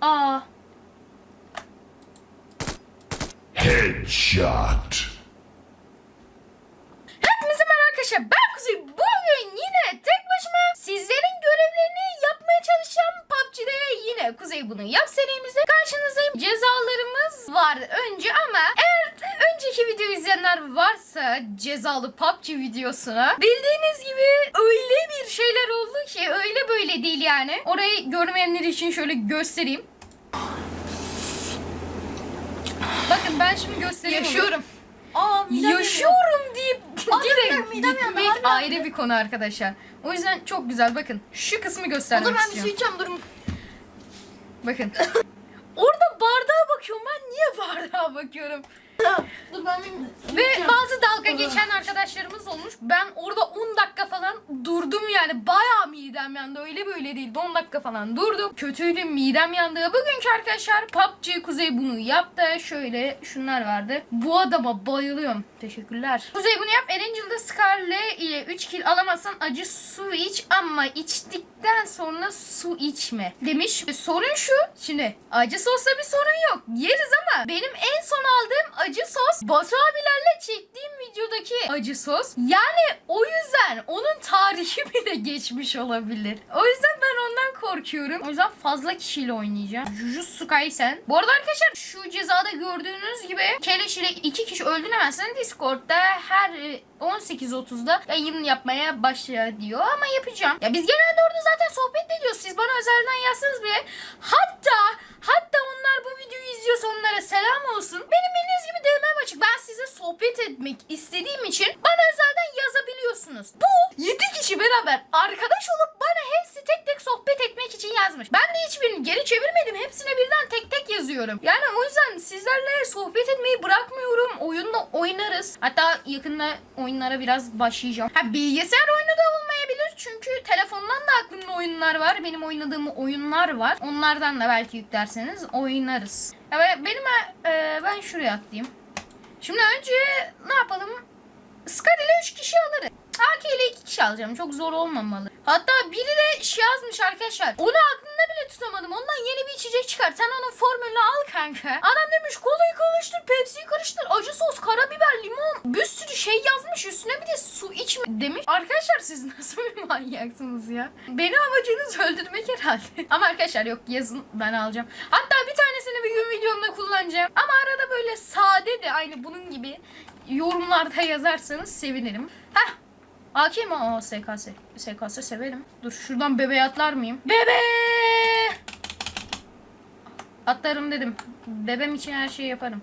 Aa. Headshot. Hepinize merhaba arkadaşlar. Ben Kuzey. Bugün yine tek başıma sizlerin görevlerini yapmaya çalışacağım. PUBG'de yine Kuzey bunu yap serimizde karşınızdayım. Cezalarımız var önce ama eğer önceki videoyu izleyenler varsa cezalı PUBG videosuna bildiğiniz gibi öyle bir şeyler oldu ki öyle böyle değil yani. Orayı görmeyenler için şöyle göstereyim. Bakın ben şimdi gösteriyorum. Yaşıyorum. Aa, midem Yaşıyorum deyip Aa, direkt midem, midem yandı, gitmek ayrı bir konu arkadaşlar. O yüzden çok güzel bakın. Şu kısmı yanıyor. O göstermek zaman ben bir su istiyorum. içeceğim durun. Bakın. Orada bardağa bakıyorum. Ben niye bardağa bakıyorum? Dur ben bir Ve bazı dalga geçen arkadaşlarımız olmuş. Ben orada 10 dakika falan durdum yani. Bayağı midem yandı. Öyle böyle değil. 10 dakika falan durdum. Kötüydü midem yandı. Bugünkü arkadaşlar PUBG Kuzey bunu yaptı. Şöyle şunlar vardı. Bu adama bayılıyorum. Teşekkürler. Kuzey bunu yap. Erangel'da Scarlet ile 3 kill alamazsan acı su iç ama içtikten sonra su içme demiş. E, Sorun şu. Şimdi acı sosla bir sorun yok. Yeriz ama benim en son aldığım acı sos Batu abilerle çektiğim videodaki acı sos. Yani o yüzden onun tarihi bile geçmiş olabilir. O yüzden ben ondan korkuyorum. O yüzden fazla kişiyle oynayacağım. Jujutsu Kaisen. Bu arada arkadaşlar şu cezada gördüğünüz gibi Keleş ile iki kişi öldüremezsen Discord'da her e, 18.30'da yayın yapmaya başla diyor ama yapacağım. Ya biz genelde orada zaten sohbet ediyoruz. Siz bana özelden yazsanız bile. Hatta hatta onlar bu videoyu izliyorsa onlara selam olsun. Benim gibi DM'm açık. Ben size sohbet etmek istediğim için bana özelden yazabiliyorsunuz. Bu 7 kişi beraber arkadaş olup bana hepsi tek tek sohbet etmek için yazmış. Ben de hiçbirini geri çevirmedim. Hepsine birden tek tek yazıyorum. Yani o yüzden sizlerle sohbet etmeyi bırakmıyorum. Oyunla oynarız. Hatta yakında oyunlara biraz başlayacağım. Ha bilgisayar oyunu da olmayabilir. Çünkü telefondan da aklımda oyunlar var. Benim oynadığım oyunlar var. Onlardan da belki yüklerseniz oynarız. Ya ben- benim e, ben şuraya atlayayım. Şimdi önce ne yapalım? Skad ile 3 kişi alırız. AK ile 2 kişi alacağım. Çok zor olmamalı. Hatta biri de şey yazmış arkadaşlar. Onu aklımda bile tutamadım. Ondan yeni bir içecek çıkar. Sen onun formülünü al kanka. Adam demiş kolayı karıştır, Pepsi'yi karıştır, acı sos, karabiber, limon. Bir sürü şey yazmış. Üstüne bir de su içme demiş. Arkadaşlar siz nasıl manyaksınız ya? Beni amacınız öldürmek herhalde. Ama arkadaşlar yok yazın ben alacağım. Hatta bir tanesini bir gün videomda kullanacağım. Ama arada böyle sade de aynı bunun gibi yorumlarda yazarsanız sevinirim. Heh AK mi? Aa SKS. SKS severim. Dur şuradan bebeğe atlar mıyım? Bebe! Atlarım dedim. Bebem için her şeyi yaparım.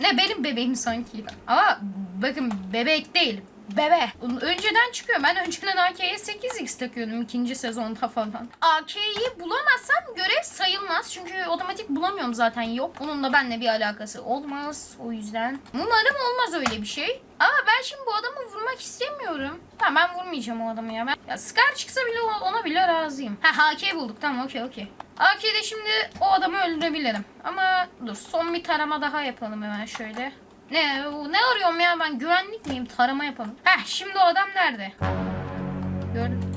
Ne benim bebeğim sanki. Ama bakın bebek değil. Bebe. Önceden çıkıyor. Ben önceden AK'ye 8x takıyordum ikinci sezonda falan. AK'yi bulamazsam görev sayılmaz. Çünkü otomatik bulamıyorum zaten yok. Onun da benimle bir alakası olmaz. O yüzden. Umarım olmaz öyle bir şey. Ama ben şimdi bu adamı vurmak istemiyorum. Tamam ben vurmayacağım o adamı ya. Ben... Ya Scar çıksa bile ona bile razıyım. Ha AK bulduk tamam okey okey. AK'de şimdi o adamı öldürebilirim. Ama dur son bir tarama daha yapalım hemen şöyle. Ne ne arıyorum ya ben güvenlik miyim? Tarama yapalım. Heh şimdi o adam nerede? Gördüm.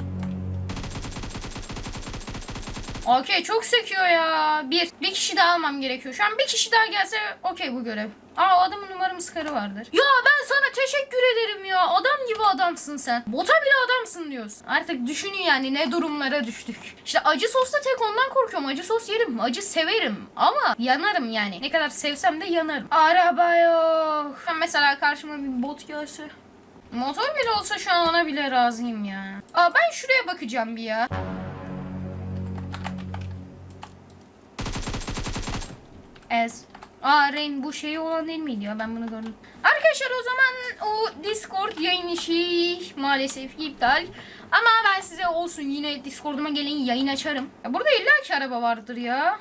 Okey çok sekiyor ya. Bir. Bir kişi daha almam gerekiyor. Şu an bir kişi daha gelse okey bu görev. Aa adamın numaramı skarı vardır. Ya ben sana teşekkür ederim ya. Adam gibi adamsın sen. Bota bile adamsın diyorsun. Artık düşünün yani ne durumlara düştük. İşte acı sosla tek ondan korkuyorum. Acı sos yerim. Acı severim. Ama yanarım yani. Ne kadar sevsem de yanarım. Araba yok. Ben mesela karşıma bir bot gelse. Motor bile olsa şu an ona bile razıyım ya. Aa ben şuraya bakacağım bir ya. Ez. Aa Rain bu şeyi olan değil miydi ya ben bunu gördüm. Arkadaşlar o zaman o Discord yayın işi maalesef iptal. Ama ben size olsun yine Discord'uma gelin yayın açarım. Ya burada illa ki araba vardır ya.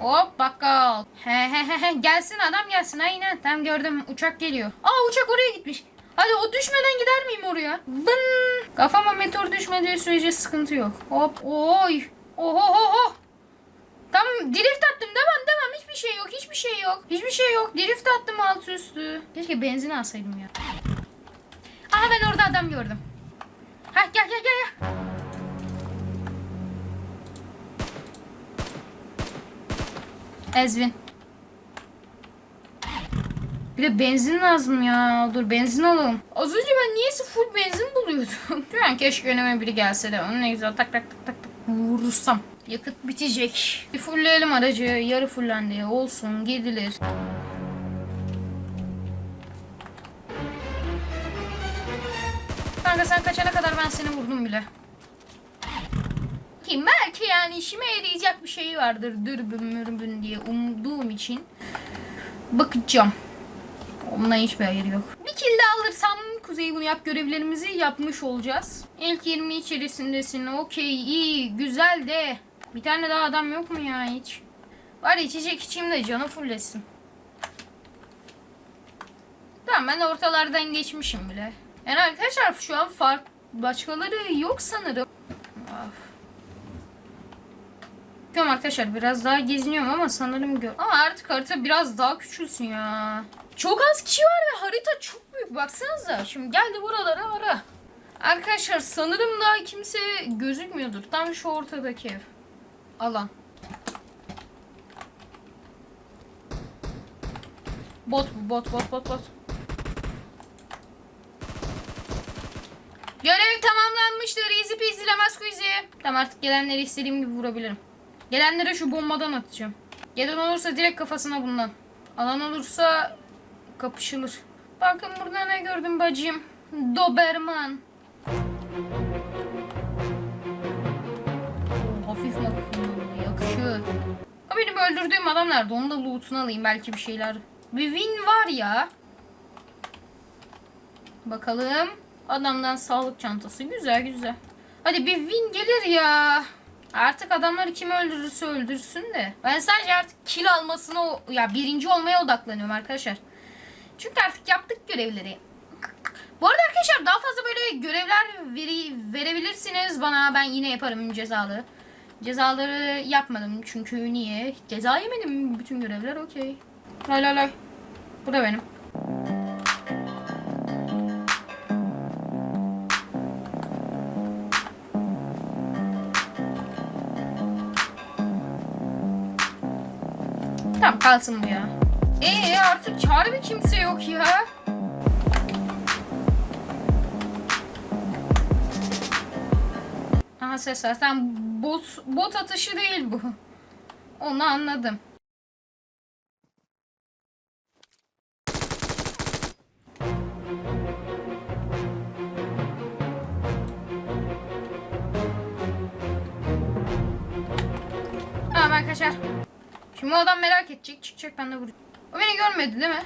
Hop bakkal. He he he. Gelsin adam gelsin aynen. Tam gördüm uçak geliyor. Aa uçak oraya gitmiş. Hadi o düşmeden gider miyim oraya? Bın. Kafama meteor düşmediği sürece sıkıntı yok. Hop. Oy. Oho ho ho. Tamam drift attım devam devam hiçbir şey yok hiçbir şey yok. Hiçbir şey yok. Drift attım alt üstü. Keşke benzin alsaydım ya. Aha ben orada adam gördüm. Hah gel gel gel gel. Ezvin. Bir de benzin lazım ya. Dur benzin alalım. Az önce ben niyeyse full benzin buluyordum. Şu an keşke önüme biri gelse de onu ne güzel tak tak tak tak tak vurursam. Yakıt bitecek. Bir fullleyelim aracı. Yarı fullendi. Olsun gidilir. Kanka sen kaçana kadar ben seni vurdum bile. Ki belki yani işime yarayacak bir şey vardır dürbün mürbün diye umduğum için bakacağım. Ondan hiçbir hayır yok. Bir kill alırsam Kuzey bunu yap görevlerimizi yapmış olacağız. İlk 20 içerisindesin. Okey iyi güzel de. Bir tane daha adam yok mu ya hiç? Var içecek içeyim de canı fullesin. Tamam ben ortalardan geçmişim bile. Yani arkadaşlar şu an fark başkaları yok sanırım. Bakıyorum arkadaşlar biraz daha geziniyorum ama sanırım gör. Ama artık harita biraz daha küçülsün ya. Çok az kişi var ve harita çok büyük. Baksanıza. Şimdi geldi buralara ara. Arkadaşlar sanırım daha kimse gözükmüyordur. Tam şu ortadaki ev. Alan. Bot bu bot bot bot bot. Görev tamamlanmıştır. Easy peasy lemez squeezy. Tamam artık gelenleri istediğim gibi vurabilirim. Gelenlere şu bombadan atacağım. Gelen olursa direkt kafasına bundan. Alan olursa kapışılır. Bakın burada ne gördüm bacım. Doberman. Oo, hafif makul. Yakışır. O benim öldürdüğüm adam nerede? Onu da loot'unu alayım. Belki bir şeyler. Bir win var ya. Bakalım. Adamdan sağlık çantası. Güzel güzel. Hadi bir win gelir ya. Artık adamları kim öldürürse öldürsün de. Ben sadece artık kill almasına ya birinci olmaya odaklanıyorum arkadaşlar. Çünkü artık yaptık görevleri. Bu arada arkadaşlar daha fazla böyle görevler veri, verebilirsiniz bana. Ben yine yaparım cezalı. Cezaları yapmadım çünkü niye? Ceza yemedim. Bütün görevler okey. Lay lay lay. Bu da benim. Tamam kalsın bu ya. Ee artık çağrı bir kimse yok ya. Aha ses var. Sen bot, bot atışı değil bu. Onu anladım. Tamam ben kaçar. Şimdi o adam merak edecek. Çıkacak ben de vuracağım. O beni görmedi değil mi?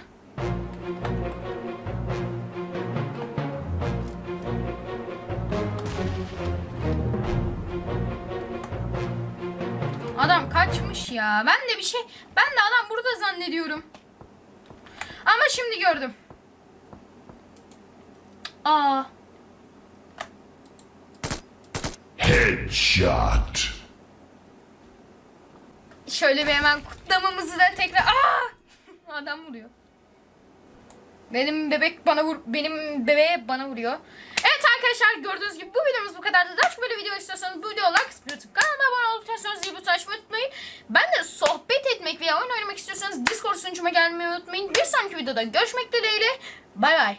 Adam kaçmış ya. Ben de bir şey... Ben de adam burada zannediyorum. Ama şimdi gördüm. Aa. Headshot. Şöyle bir hemen kutlamamızı da tekrar... Aa! Adam vuruyor. Benim bebek bana vur benim bebeğe bana vuruyor. Evet arkadaşlar gördüğünüz gibi bu videomuz bu kadardı. Daha çok böyle video istiyorsanız bu videoya like, YouTube kanalıma abone olup istiyorsanız zil butonunu açmayı unutmayın. Ben de sohbet etmek veya oyun oynamak istiyorsanız Discord sunucuma gelmeyi unutmayın. Bir sonraki videoda görüşmek dileğiyle. Bay bay.